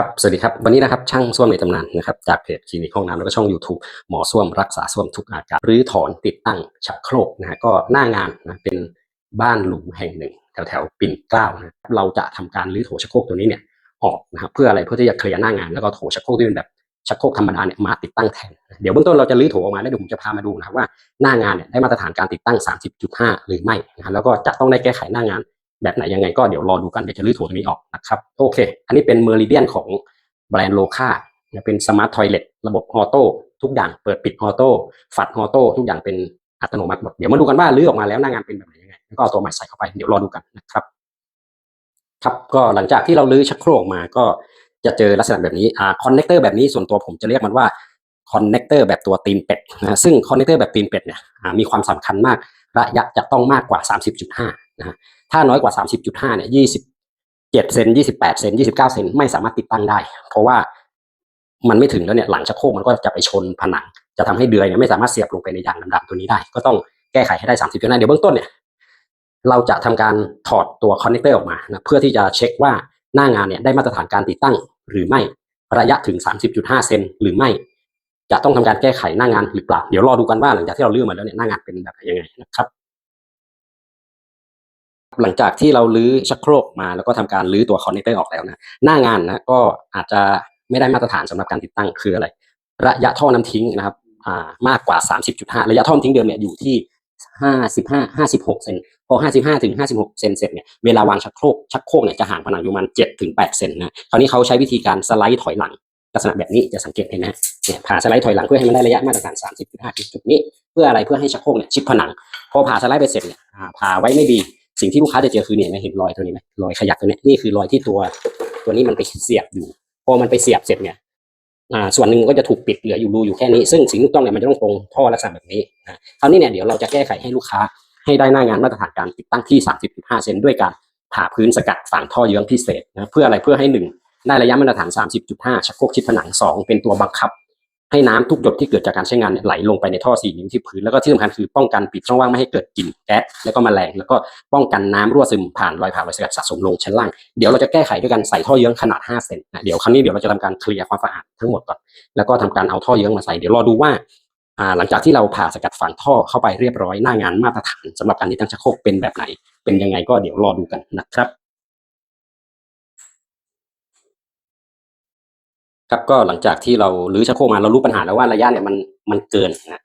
ครับ สวัสดีครับ วันนี้นะครับช่างส้วมในตำนานนะครับจากเพจคลินิกห้องน้ำแล้วก็ช่อง YouTube หมอส้วมรักษาส้วมทุกอาการรื้อถอนติดตั้งชักโครกนะฮะก็หน้างานนะเป็นบ้านหลุมแห่งหนึ่ง แถวแถวปิ่นเกล้านะเราจะทำการรื้อโถชักโครกตัวนี้เนี่ยออกนะครับเพื่ออะไรเพื่อที่จะเคลียร์หน้างานแล้วก็โถชักโครกที่เป็นแบบชักโครกธรรมดาเนี่ยมาติดตั้งแทน เดี๋ยวเบื้องต้นเราจะรื้อโถออกมาแล้วเดี๋ยวผมจะพามาดูนะว่าหน้างานเนี่ยได้มาตรฐานการติดตั้ง 30.5 หรือไม่นะแล้วก็จะต้องได้แก้ไขหน้างาน แบบไหนยังไงก็เดี๋ยวรอดูกันเดี๋ยวจะรื้อโถตัวนี้ออกนะครับโอเค อันนี้เป็นเมอริเดียนของแบรนด์โลคาเป็นสมาร์ททอยเลทระบบออโต้ทุกอย่างเปิดปิดออโต้ฝัดออโต้ทุกอย่างเป็นอัตโนมัติหมดเดี๋ยวมาดูกันว่ารื้อออกมาแล้วหน้างานเป็นแบบไหนยังไงแล้วก็เอาตัวใหม่ใส่เข้าไปเดี๋ยวรอดูกันนะครับ ครับก็หลังจากที่เราลื้อชักโครกมาก็จะเจอลักษณะแบบนี้อ่าคอนเนคเตอร์แบบนี้ส่วนตัวผมจะเรียกมันว่าคอนเนคเตอร์แบบตัวตีนเป็ดนะซึ่งคอนเนคเตอร์แบบตีนเป็ดเนี่ยมีความสำคัญมากระยะจะต้องมากกว่า 30.5นะฮะ ถ้าน้อยกว่า 30.5เนี่ย27เซน28เซน29เซนไม่สามารถติดตั้งได้ เพราะว่ามันไม่ถึงแล้วเนี่ยหลังชักโครกมันก็จะไปชนผนัง จะทำให้เดือยเนี่ยไม่สามารถเสียบลงไปในยางดำๆตัวนี้ได้ ก็ต้องแก้ไขให้ได้ 30.5เดี๋ยวเบื้องต้นเนี่ยเราจะทำการถอดตัวคอนเนคเตอร์ออกมานะเพื่อที่จะเช็คว่าหน้างานเนี่ยได้มาตรฐานการติดตั้งหรือไม่ระยะถึง 30.5 เซนหรือไม่ จะต้องทำการแก้ไขหน้างานหรือเปล่า เดี๋ยวรอดูกันว่าหลังจากที่เราเลื่อนมาแล้วเนี่ยหน้างานเป็นแบบยังไงนะครับ หลังจากที่เราลื้อชักโครกมาแล้วก็ทำการลื้อตัวคอนเนคเตอร์ออกแล้วนะหน้างานนะก็อาจจะไม่ได้มาตรฐานสำหรับการติดตั้งคืออะไร ระยะท่อน้ำทิ้งนะครับอ่ามากกว่า 30.5 ระยะท่อน้ำทิ้งเดิมเนี่ยอยู่ที่ 55 56 เซนพอ 55ถึง56 เซนเสร็จเนี่ยเวลาวางชักโครกชักโครกเนี่ยจะห่างผนังอยู่ประมาณ7ถึง8เซนนะคราวนี้เขาใช้วิธีการสไลด์ถอยหลังลักษณะแบบนี้จะสังเกตเห็นนะเนี่ยผ่าสไลด์ถอยหลังเพื่อให้มันได้ระยะมาตรฐาน 30.5จุดจุดนี้ เพื่ออะไรเพื่อให้ชักโครกเนี่ยชิดผนัง พอผ่าสไลด์ไปเสร็จเนี่ยผ่าไว้ไม่ดี สิ่งที่ลูกค้าจะเจอคือเนี่ยเห็นรอยตัวนี้ไหมรอยขยักตัวนี้นี่คือรอยที่ตัว ตัวนี้มันไปเสียบอยู่พอมันไปเสียบเสร็จเนี่ยอ่าส่วนหนึ่งก็จะถูกปิดเหลืออยู่รูอยู่แค่นี้ ซึ่งสิ่งที่ต้องเนี่ยมันจะต้องตรงท่อลักษณะแบบนี้นะคราวนี้เนี่ยเดี๋ยวเราจะแก้ไขให้ลูกค้าให้ได้หน้างานมาตรฐานการติดตั้งที่ 30.5 เซนด้วยการผ่าพื้นสกัดฝังท่อเยื้องพิเศษนะเพื่ออะไรเพื่อให้หนึ่งได้ระยะมาตรฐาน 30.5 ชักโครกชิดผนังสองเป็นตัวบังคับ ให้น้ำทุกหยดที่เกิดจากการใช้งานเนี่ยไหลลงไปในท่อ4นิ้วที่พื้นแล้วก็ที่สำคัญคือป้องกันปิดช่องว่างไม่ให้เกิดกลิ่นแก๊สแล้วก็แมลงแล้วก็ป้องกันน้ำรั่วซึมผ่านรอยผ่ารอยสกัดสะสมลงชั้นล่างเดี๋ยวเราจะแก้ไขด้วยการใส่ท่อเยื้องขนาด5เซนนะเดี๋ยวครั้งนี้เดี๋ยวเราจะทำการเคลียร์ความสะอาดทั้งหมดก่อนแล้วก็ทำการเอาท่อเยื้องมาใส่เดี๋ยวรอดูว่าหลังจากที่เราผ่าสกัดฝังท่อเข้าไปเรียบร้อยหน้างานมาตรฐานสำหรับการติดตั้งชักโครกเป็นแบบไหน เป็นยังไงก็เดี๋ยวรอดูกันนะครับ ครับก็หลังจากที่เรารื้อชักโครกมาเรารู้ปัญหาแล้วว่าระยะเนี่ยมันมันเกินนะ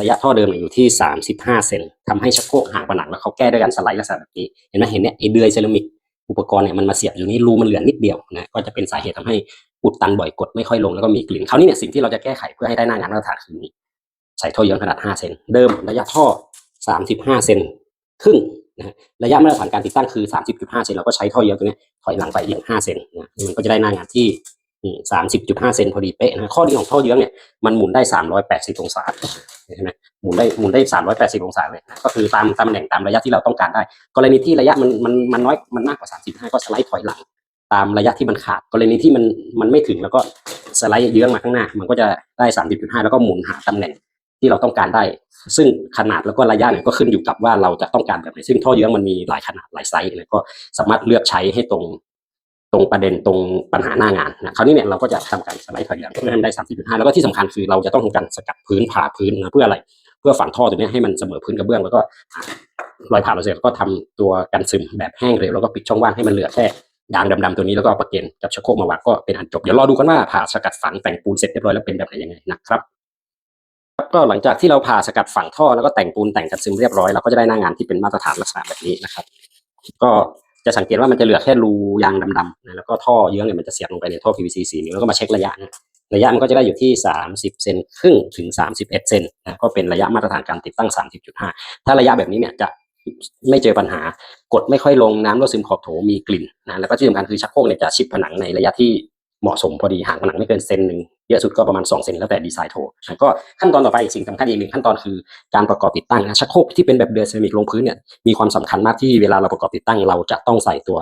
ระยะท่อเดิมอยู่ที่ 35 เซนทำให้ชักโครกห่างผนังแล้วเขาแก้ด้วยการสไลด์ลักษณะแบบนี้เห็นไหมเห็นเนี่ยไอเดือยเซรามิกอุปกรณ์เนี่ยมันมาเสียบอยู่นี่รูมันเหลือนิดเดียวนะก็จะเป็นสาเหตุทำให้อุดตันบ่อยกดไม่ค่อยลงแล้วก็มีกลิ่นคราวนี้เนี่ยสิ่งที่เราจะแก้ไขเพื่อให้ได้หน้างานมาตรฐานคือนี้ใส่ท่อเยื้องขนาด 5 เซนเดิมระยะท่อ 35 เซนครึ่งนะระยะมาตรฐานการติดตั้งคือ 30.5 เซนเราก็ใช้ท่อเยื้องตัวนี้ถอยหลังไปอีก5เซนนะมันก็จะได้หน้างานที่ นี่30.5เซนพอดีเป๊ะนะข้อดีของท่อเยื้องเนี่ยมันหมุนได้380อยแปดสิบองศาเห็นไหมหมุนได้หมุนได้380อยแปดสิบองศาเลยก็คือตามตำแหน่งตามระยะที่เราต้องการได้ กรณีที่ระยะมันมันมันน้อยมันมากกว่า35ก็สไลด์ถอยหลัง ตามระยะที่มันขาด กรณีที่มันมันไม่ถึงแล้วก็สไลด์เยื้องมาข้างหน้า มันก็จะได้30.5แล้วก็หมุนหาตำแหน่งที่เราต้องการได้ ซึ่งขนาดแล้วก็ระยะเนี่ยก็ขึ้นอยู่กับว่าเราจะต้องการแบบไหนซึ่งท่อเยื้องมันมีหลายขนาดหลายไซส์นะก็สามารถเลือกใช้ให้ตรง ตรงประเด็นตรงปัญหาหน้างานนะคราวนี้เนี่ยเราก็จะทำการสไลด์ถอยหลังเพื่อให้มันได้30.5แล้วก็ที่สำคัญคือเราจะต้องทำการสกัดพื้นผ่าพื้นนะเพื่ออะไร เพื่อฝังท่อตัวนี้ให้มันเสมอพื้นกระเบื้องแล้วก็รอยผ่าเราเสร็จแล้วก็ทำตัวกันซึมแบบแห้งเร็วแล้วก็ปิดช่องว่างให้มันเหลือแค่ยางดำๆตัวนี้แล้วก็ประเกนกับชักโครกมาวางก็เป็นอันจบเดี๋ยวรอดูกันว่าผ่าสกัดฝังแต่งปูนเสร็จเรียบร้อยแล้วเป็นแบบไหนยังไงนะครับก็หลังจากที่เราผ่าสกัดฝังท่อแล้วก็แต่งปูนแต่งกันซึมเรียบร้อยเราก็จะได้หน้างานที่เป็นมาตรฐานลักษณะแบบนี้นะครับ ก็ จะสังเกตว่ามันจะเหลือแค่รูยางดำๆนะแล้วก็ท่อเยื้องเนี่ยมันจะเสียบลงไปในท่อ PVC สีนิ้วแล้วก็มาเช็คระยะนะระยะมันก็จะได้อยู่ที่ 30 เซนครึ่งถึง 31 เซนนะก็เป็นระยะมาตรฐานการติดตั้ง 30.5 ถ้าระยะแบบนี้เนี่ยจะไม่เจอปัญหากดไม่ค่อยลงน้ำรั่วซึมขอบโถมีกลิ่นนะแล้วก็ที่สำคัญคือชักโครกเนี่ยจะชิดผนังในระยะที่ เหมาะสมพอดีห่างผนังไม่เกินเซนหนึ่งเยอะสุดก็ประมาณ2เซนแล้วแต่ดีไซน์โถก็ขั้นตอนต่อไปสิ่งสำคัญอีกหนึ่งขั้นตอนคือการประกอบติดตั้งนะชักโครกที่เป็นแบบเดือยเซรามิกลงพื้นเนี่ยมีความสำคัญมากที่เวลาเราประกอบติดตั้งเราจะต้องใส่ตัว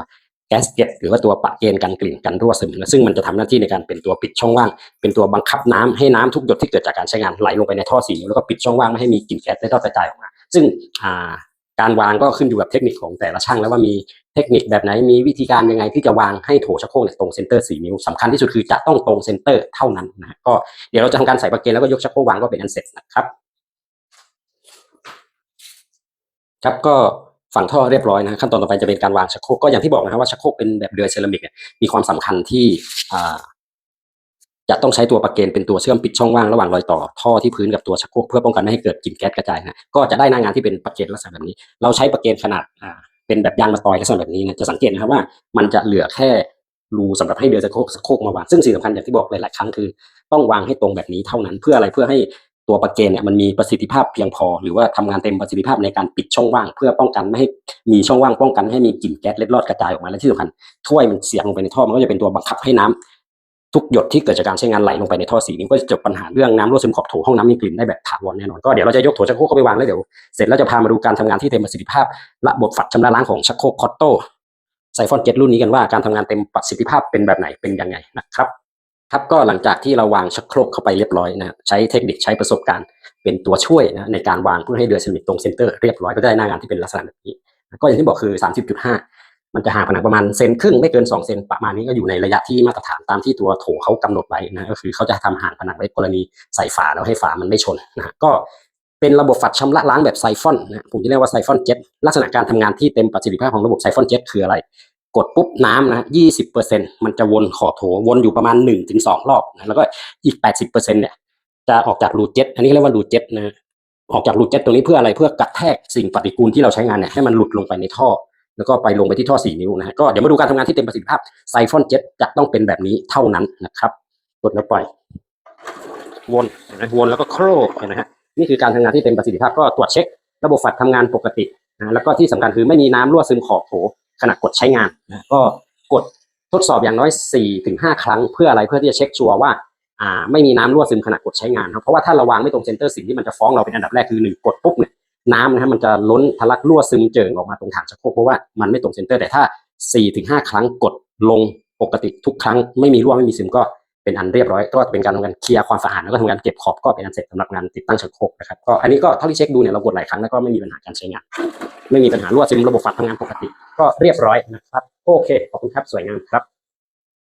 แกสเก็ตหรือว่าตัวปะเกณฑ์กันกลิ่นกันรั่วซึมนะซึ่งมันจะทำหน้าที่ในการเป็นตัวปิดช่องว่าง เป็นตัวบังคับน้ำให้น้ำทุกหยดที่เกิดจากการใช้งานไหลลงไปในท่อสีนิ้วแล้วก็ปิดช่องว่างไม่ให้มีกลิ่นแก๊สได้ทอดกระจายออกมา ซึ่งอ่า การวางก็ขึ้นอยู่กับเทคนิคของแต่ละช่างแล้วว่ามีเทคนิคแบบไหนมีวิธีการยังไงที่จะวางให้โถชักโครกเนี่ยตรงเซนเตอร์4นิ้วสำคัญที่สุดคือจะต้องตรงเซนเตอร์เท่านั้นนะก็เดี๋ยวเราจะทำการใส่ประเกนแล้วก็ยกชักโครกวางก็เป็นอันเสร็จนะครับครับก็ฝังท่อเรียบร้อยนะขั้นตอนต่อไปจะเป็นการวางชักโครกก็อย่างที่บอกนะครับว่าชักโครกเป็นแบบเดือยเซรามิกเนี่ยมีความสำคัญที่อ่า จะต้องใช้ตัวประเกนเป็นตัวเชื่อมปิดช่องว่างระหว่างรอยต่อท่อที่พื้นกับตัวชักโครกเพื่อป้องกันไม่ให้เกิดกลิ่นแก๊สกระจายนะก็จะได้หน้างานที่เป็นประเกนลักษณะแบบนี้ เราใช้ประเกนขนาดอ่าเป็นแบบยางมะตอยลักษณะแบบนี้นะจะสังเกตนะครับว่า มันจะเหลือแค่รูสำหรับให้เดือยชักโครกชักโครกมาวางซึ่งสิ่งสำคัญอย่างที่บอกหลายๆครั้งคือ ต้องวางให้ตรงแบบนี้เท่านั้นเพื่ออะไรเพื่อให้ตัวประเกนเนี่ยมันมีประสิทธิภาพเพียงพอ หรือว่าทำงานเต็มประสิทธิภาพในการปิดช่องว่าง เพื่อป้องกันไม่ให้มีช่องว่างป้องกันให้มีกลิ่นแก๊สเล็ดลอดกระจายออกมาและที่สำคัญถ้วยมันเสียงลงไปในท่อมันก็จะเป็นตัวบังคับให้น้ำ ทุกหยดที่เกิดจากการใช้งานไหลลงไปในท่อสีนี้ก็จะจบปัญหาเรื่องน้ำรั่วซึมขอบโถห้องน้ำมีกลิ่นได้แบบถาวรแน่นอนก็เดี๋ยวเราจะยกโถชักโครกเข้าไปวางแล้วเดี๋ยวเสร็จแล้วจะพามาดูการทำงานที่เต็มประสิทธิภาพระบบฝัดชำระล้างของชักโครกคอตโต้ไซฟอนเจ็ตรุ่นนี้กันว่าการทำงานเต็มประสิทธิภาพเป็นแบบไหนเป็นยังไงนะครับครับก็หลังจากที่เราวางชักโครกเข้าไปเรียบร้อยนะใช้เทคนิคใช้ประสบการณ์เป็นตัวช่วยนะในการวางเพื่อให้เดือยสนิทตรงเซนเตอร์เรียบร้อยก็ได้หน้างานที่เป็นลักษณะแบบนี้ก็อย่างที่บอกคือ 30.5 มันจะห่างผนังประมาณเซนครึ่งไม่เกิน2เซนประมาณนี้ก็อยู่ในระยะที่มาตรฐานตามที่ตัวโถเขากำหนดไว้นะก็คือเขาจะทำห่างผนังไว้กรณีใส่ฝาแล้วให้ฝามันไม่ชนนะก็เป็นระบบฝัดชำระล้างแบบไซฟอนนะผมจะเรียกว่าไซฟอนเจ็ตลักษณะการทำงานที่เต็มประสิทธิภาพของระบบไซฟอนเจ็ตคืออะไร กดปุ๊บน้ำนะยี่สิบเปอร์เซ็นมันจะวนขอบโถวนอยู่ประมาณหนึ่งถึงสองรอบนะแล้วก็อีกแปดสิบเปอร์เซ็นเนี่ยจะออกจากรูเจ็ตอันนี้เรียกว่ารูเจ็ตนะออกจากรูเจ็ตตรงนี้เพื่ออะไรเพื่อกระแทกสิ่งปฏิกูลที่เราใช้งานเนี่ยให้มันหลุดลงไปในท่อ แล้วก็ไปลงไปที่ท่อ 4 นิ้วนะฮะก็เดี๋ยวมาดูการทำงานที่เต็มประสิทธิภาพไซฟอนเจ็ตจะต้องเป็นแบบนี้เท่านั้นนะครับกดแล้วปล่อย วนนไหมวนแล้วก็โครกนไหมฮะนี่คือการทำงานที่เต็มประสิทธิภาพก็ตรวจเช็ค ระบบฝัดทำงานปกตินะแล้วก็ที่สำคัญคือไม่มีน้ำรั่วซึมขอบโถขณะกดใช้งานนะก็กดทดสอบอย่างน้อย4ถึง5ครั้งเพื่ออะไรเพื่อที่จะเช็คชัวร์ว่าอ่าไม่มีน้ำรั่วซึมขณะกดใช้งานครับเพราะว่าถ้าเราวางไม่ตรงเซนเตอร์สิ่งที่มันจะฟ้องเราเป็นอันดับแรกคือหนึ่งกดปุ๊บเนี่ย น้ำนะฮะมันจะล้นทะลักรั่วซึมเจิ่งออกมาตรงถังชักโครกเพราะว่ามันไม่ตรงเซนเตอร์แต่ถ้า4ถึง5ครั้งกดลงปกติทุกครั้งไม่มีรั่วไม่มีซึมก็เป็นอันเรียบร้อยก็เป็นการทำการเคลียร์ความสะอาดแล้วก็ทำการเก็บขอบก็เป็นอันเสร็จสำหรับงานติดตั้งชักโครกนะครับก็อันนี้ก็เท่าที่เช็คดูเนี่ยเรากดหลายครั้งแล้วก็ไม่มีปัญหาการใช้งาน ไม่มีปัญหารั่วซึมระบบฝัดทำงานปกติ ก็เรียบร้อยนะครับ โอเคขอบคุณครับสวยงามครับ